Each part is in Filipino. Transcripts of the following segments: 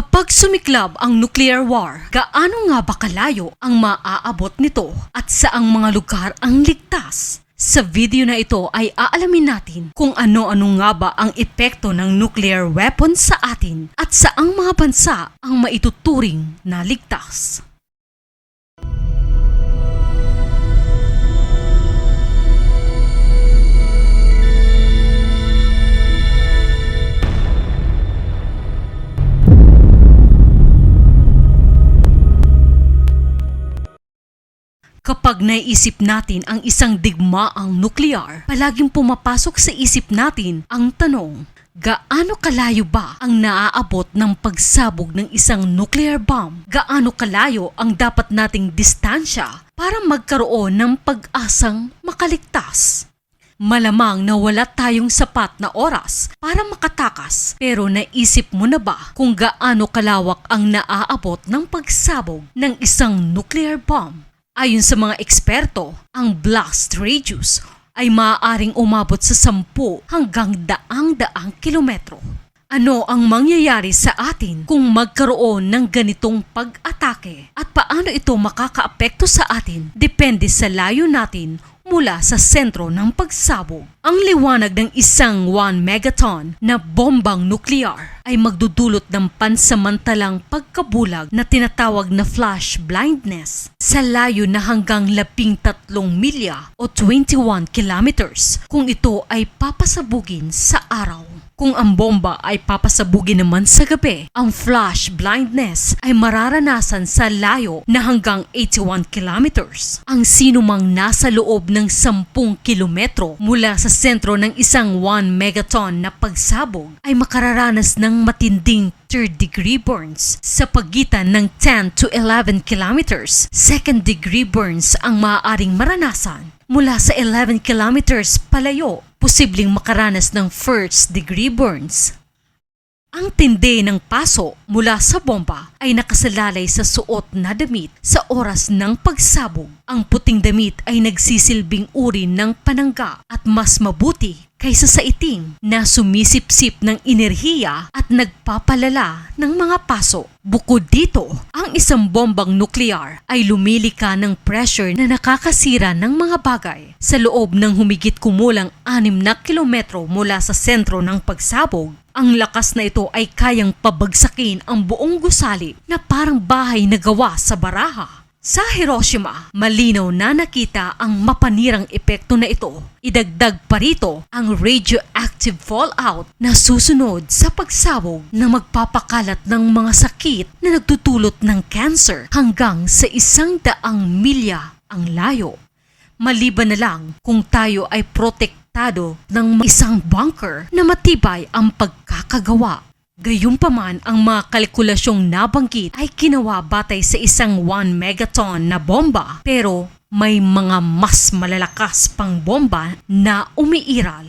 Kapag sumiklab ang nuclear war, gaano nga ba kalayo ang maaabot nito at saang mga lugar ang ligtas? Sa video na ito ay aalamin natin kung ano-ano nga ba ang epekto ng nuclear weapon sa atin at saang mga bansa ang maituturing na ligtas. Kapag naisip natin ang isang digmaang nuklear, palaging pumapasok sa isip natin ang tanong, gaano kalayo ba ang naaabot ng pagsabog ng isang nuclear bomb? Gaano kalayo ang dapat nating distansya para magkaroon ng pag-asang makaligtas? Malamang na wala tayong sapat na oras para makatakas pero naisip mo na ba kung gaano kalawak ang naaabot ng pagsabog ng isang nuclear bomb? Ayon sa mga eksperto, ang blast radius ay maaaring umabot sa 10 hanggang daang-daang kilometro. Ano ang mangyayari sa atin kung magkaroon ng ganitong pag-atake at paano ito makakaapekto sa atin depende sa layo natin mula sa sentro ng pagsabog. Ang liwanag ng isang 1 megaton na bombang nuklear ay magdudulot ng pansamantalang pagkabulag na tinatawag na flash blindness sa layo na hanggang 13 milya o 21 kilometers kung ito ay papasabugin sa araw. Kung ang bomba ay papasabugin naman sa gabi, ang flash blindness ay mararanasan sa layo na hanggang 81 kilometers. Ang sino mang nasa loob ng 10 kilometro mula sa sentro ng isang 1 megaton na pagsabog ay makararanas ng matinding third degree burns sa pagitan ng 10 to 11 kilometers. Second degree burns ang maaaring maranasan mula sa 11 kilometers palayo, posibleng makaranas ng first degree burns. Ang tindi ng paso mula sa bomba ay nakasalalay sa suot na damit sa oras ng pagsabog. Ang puting damit ay nagsisilbing uri ng panangga at mas mabuti kaysa sa itim na sumisipsip ng enerhiya at nagpapalala ng mga paso. Bukod dito, ang isang bombang nuklear ay lumilika ng pressure na nakakasira ng mga bagay sa loob ng humigit kumulang 6 na kilometro mula sa sentro ng pagsabog. Ang lakas na ito ay kayang pabagsakin ang buong gusali na parang bahay na gawa sa baraha. Sa Hiroshima, malinaw na nakita ang mapanirang epekto na ito. Idagdag pa rito ang radioactive fallout na susunod sa pagsabog na magpapakalat ng mga sakit na nagtutulot ng cancer hanggang sa isang daang milya ang layo. Maliban na lang kung tayo ay protektado ng isang bunker na matibay ang pagkakagawa Gayunpaman, ang mga kalkulasyong nabanggit ay ginawa batay sa isang 1 megaton na bomba pero may mga mas malalakas pang bomba na umiiral.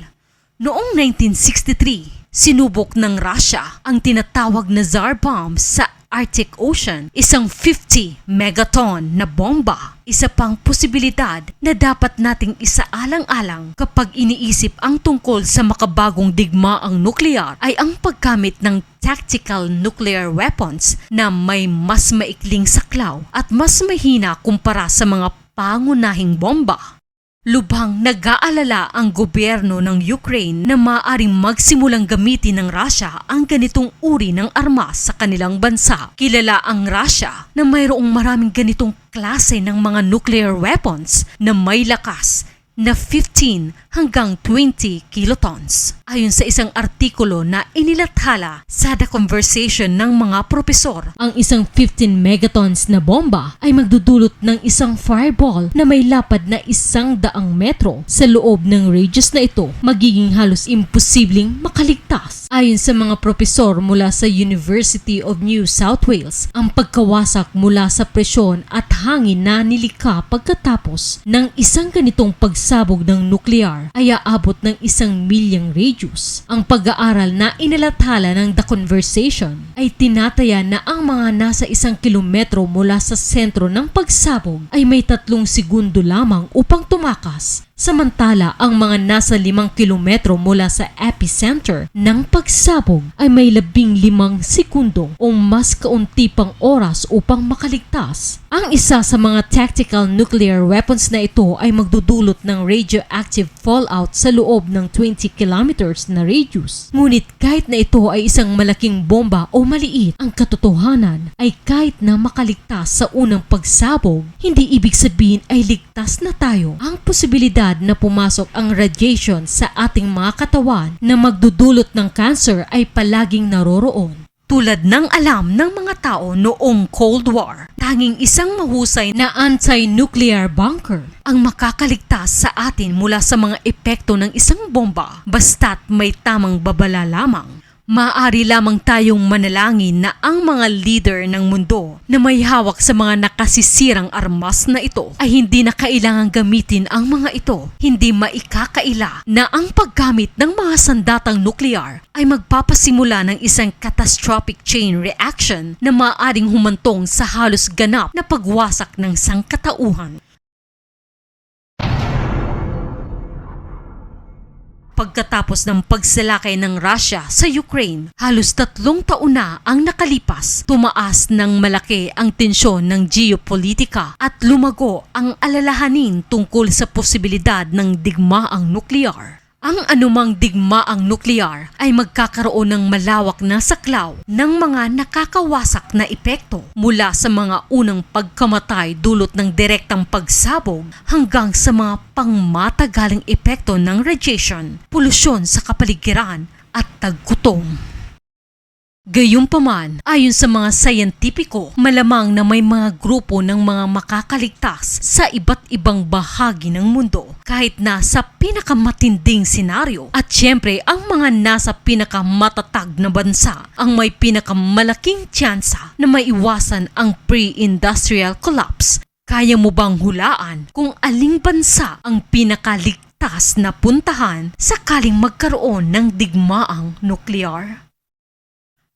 Noong 1963, sinubok ng Russia ang tinatawag na Tsar bomb sa Arctic Ocean, isang 50 megaton na bomba. Isa pang posibilidad na dapat nating isaalang-alang kapag iniisip ang tungkol sa makabagong digmaang nuklear ay ang paggamit ng tactical nuclear weapons na may mas maikling saklaw at mas mahina kumpara sa mga pangunahing bomba. Lubhang nag-aalala ang gobyerno ng Ukraine na maaaring magsimulang gamitin ng Russia ang ganitong uri ng armas sa kanilang bansa. Kilala ang Russia na mayroong maraming ganitong klase ng mga nuclear weapons na may lakas na 15 hanggang 20 kilotons. Ayon sa isang artikulo na inilathala sa The Conversation ng mga propesor, ang isang 15 megatons na bomba ay magdudulot ng isang fireball na may lapad na isang daang metro sa loob ng radius na ito, magiging halos imposibleng makaligtas. Ayon sa mga propesor mula sa University of New South Wales, ang pagkawasak mula sa presyon at hangin na nilika pagkatapos ng isang ganitong pagsabog ng nuklear ay aabot ng isang milyang radius. Ang pag-aaral na inalathala ng The Conversation ay tinataya na ang mga nasa isang kilometro mula sa sentro ng pagsabog ay may tatlong segundo lamang upang tumakas Samantala, ang mga nasa limang kilometro mula sa epicenter ng pagsabog ay may labing limang sekundo o mas kaunti pang oras upang makaligtas. Ang isa sa mga tactical nuclear weapons na ito ay magdudulot ng radioactive fallout sa loob ng 20 kilometers na radius. Ngunit kahit na ito ay isang malaking bomba o maliit, ang katotohanan ay kahit na makaligtas sa unang pagsabog, hindi ibig sabihin ay ligtas na tayo. Ang posibilidad na pumasok ang radiation sa ating mga katawan na magdudulot ng cancer ay palaging naroroon. Tulad ng alam ng mga tao noong Cold War, tanging isang mahusay na anti-nuclear bunker ang makakaligtas sa atin mula sa mga epekto ng isang bomba basta't may tamang babala lamang. Maaari lamang tayong manalangin na ang mga leader ng mundo na may hawak sa mga nakasisirang armas na ito ay hindi na kailangang gamitin ang mga ito. Hindi maikakaila na ang paggamit ng mga sandatang nuklear ay magpapasimula ng isang catastrophic chain reaction na maaaring humantong sa halos ganap na pagwasak ng sangkatauhan. Pagkatapos ng pagsalakay ng Russia sa Ukraine, halos tatlong taon na ang nakalipas. Tumaas ng malaki ang tensyon ng geopolitika at lumago ang alalahanin tungkol sa posibilidad ng digmaang nuklear. Ang anumang digmaang nuklear ay magkakaroon ng malawak na saklaw ng mga nakakawasak na epekto mula sa mga unang pagkamatay dulot ng direktang pagsabog hanggang sa mga pangmatagaling epekto ng radiation, polusyon sa kapaligiran at taggutom. Gayunpaman, ayon sa mga sayantipiko, malamang na may mga grupo ng mga makakaligtas sa iba't ibang bahagi ng mundo kahit na sa pinakamatinding senaryo at syempre ang mga nasa pinakamatatag na bansa ang may pinakamalaking tsansa na maiwasan ang pre-industrial collapse. Kaya mo bang hulaan kung aling bansa ang pinakaligtas na puntahan sakaling magkaroon ng digmaang nuklear?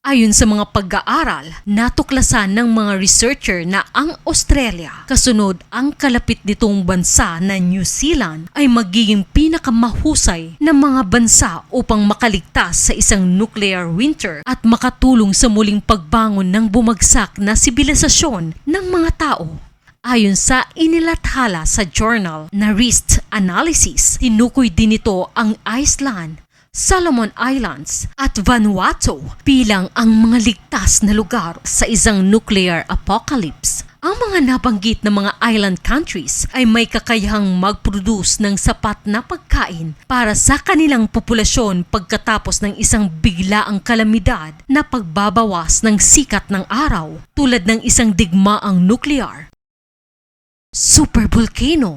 Ayon sa mga pag-aaral, natuklasan ng mga researcher na ang Australia, kasunod ang kalapit nitong bansa na New Zealand, ay magiging pinakamahusay na mga bansa upang makaligtas sa isang nuclear winter at makatulong sa muling pagbangon ng bumagsak na sibilisasyon ng mga tao. Ayon sa inilathala sa journal na Risk Analysis, tinukoy din ito ang Iceland, Solomon Islands at Vanuatu bilang ang mga ligtas na lugar sa isang nuclear apocalypse. Ang mga nabanggit na mga island countries ay may kakayahang mag-produce ng sapat na pagkain para sa kanilang populasyon pagkatapos ng isang biglaang kalamidad na pagbabawas ng sikat ng araw tulad ng isang digmaang nuklear, supervolcano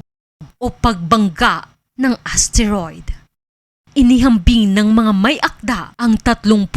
o pagbangga ng asteroid. Inihambing ng mga may akda ang 38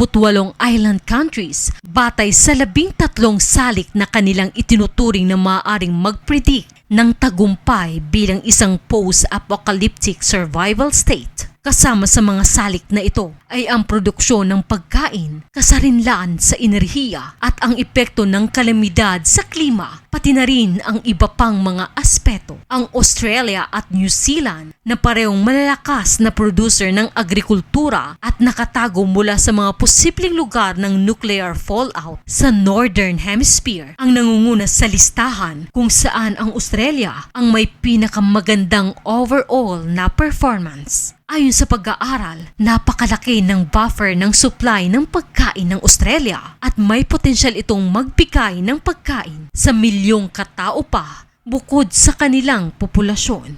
island countries batay sa labing tatlong salik na kanilang itinuturing na maaaring mag-predict ng tagumpay bilang isang post-apocalyptic survival state. Kasama sa mga salik na ito ay ang produksyon ng pagkain, kasarinlan sa enerhiya at ang epekto ng kalamidad sa klima, pati na rin ang iba pang mga aspeto. Ang Australia at New Zealand na parehong malalakas na producer ng agrikultura at nakatago mula sa mga posibleng lugar ng nuclear fallout sa Northern Hemisphere ang nangunguna sa listahan kung saan ang Australia ang may pinakamagandang overall na performance. Ayon sa pag-aaral, napakalaki ng buffer ng supply ng pagkain ng Australia at may potensyal itong magbigay ng pagkain sa milyong katao pa bukod sa kanilang populasyon.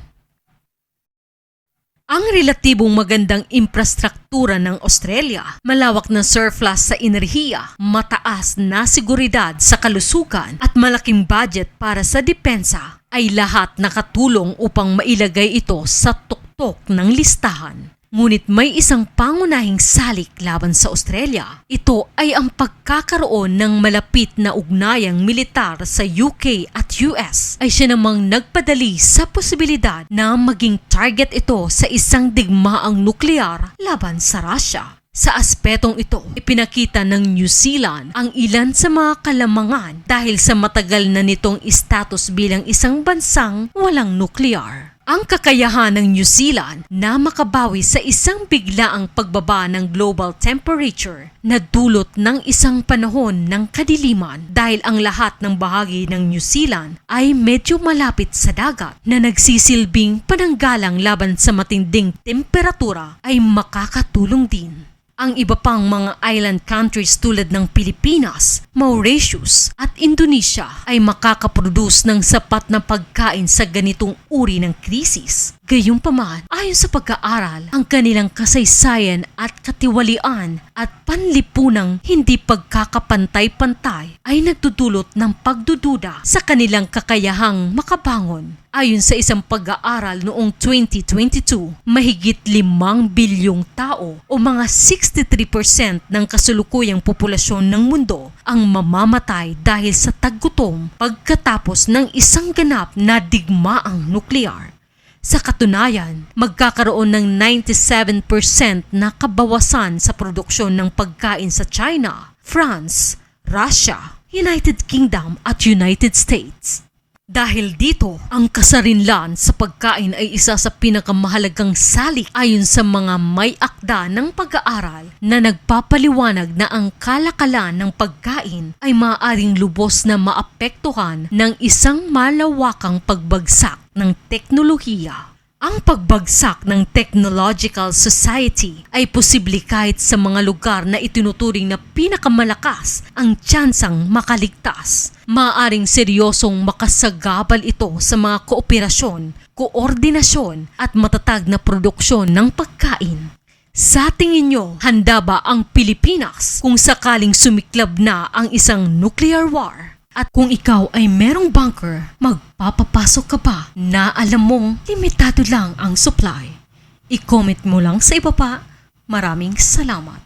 Ang relatibong magandang infrastruktura ng Australia, malawak na surplus sa enerhiya, mataas na seguridad sa kalusugan at malaking budget para sa depensa ay lahat nakatulong upang mailagay ito sa tuktok ng listahan. Ngunit may isang pangunahing salik laban sa Australia. Ito ay ang pagkakaroon ng malapit na ugnayang militar sa UK at US ay siya namang nagpadali sa posibilidad na maging target ito sa isang digmaang nuklear laban sa Russia. Sa aspetong ito, ipinakita ng New Zealand ang ilan sa mga kalamangan dahil sa matagal na nitong status bilang isang bansang walang nuklear. Ang kakayahan ng New Zealand na makabawi sa isang biglaang pagbaba ng global temperature na dulot ng isang panahon ng kadiliman dahil ang lahat ng bahagi ng New Zealand ay medyo malapit sa dagat na nagsisilbing pananggalang laban sa matinding temperatura ay makakatulong din. Ang iba pang mga island countries tulad ng Pilipinas, Mauritius at Indonesia ay makakaproduce ng sapat na pagkain sa ganitong uri ng krisis. Gayunpaman, ayon sa pag-aaral, ang kanilang kasaysayan at katiwalian at panlipunang hindi pagkakapantay-pantay ay nagdudulot ng pagdududa sa kanilang kakayahang makabangon. Ayon sa isang pag-aaral noong 2022, mahigit 5 bilyong tao o mga 63% ng kasulukuyang populasyon ng mundo ang mamamatay dahil sa taggutom pagkatapos ng isang ganap na digmaang nuklear. Sa katunayan, magkakaroon ng 97% na kabawasan sa produksyon ng pagkain sa China, France, Russia, United Kingdom at United States. Dahil dito, ang kasarinlan sa pagkain ay isa sa pinakamahalagang salik ayon sa mga may akda ng pag-aaral na nagpapaliwanag na ang kalakalan ng pagkain ay maaaring lubos na maapektuhan ng isang malawakang pagbagsak ng teknolohiya. Ang pagbagsak ng technological society ay posible kahit sa mga lugar na itinuturing na pinakamalakas ang tsansang makaligtas. Maaring seryosong makasagabal ito sa mga kooperasyon, koordinasyon at matatag na produksyon ng pagkain. Sa tingin nyo, handa ba ang Pilipinas kung sakaling sumiklab na ang isang nuclear war? At kung ikaw ay merong bunker, magpapapasok ka ba na alam mong limitado lang ang supply? I-comment mo lang sa ibaba. Maraming salamat.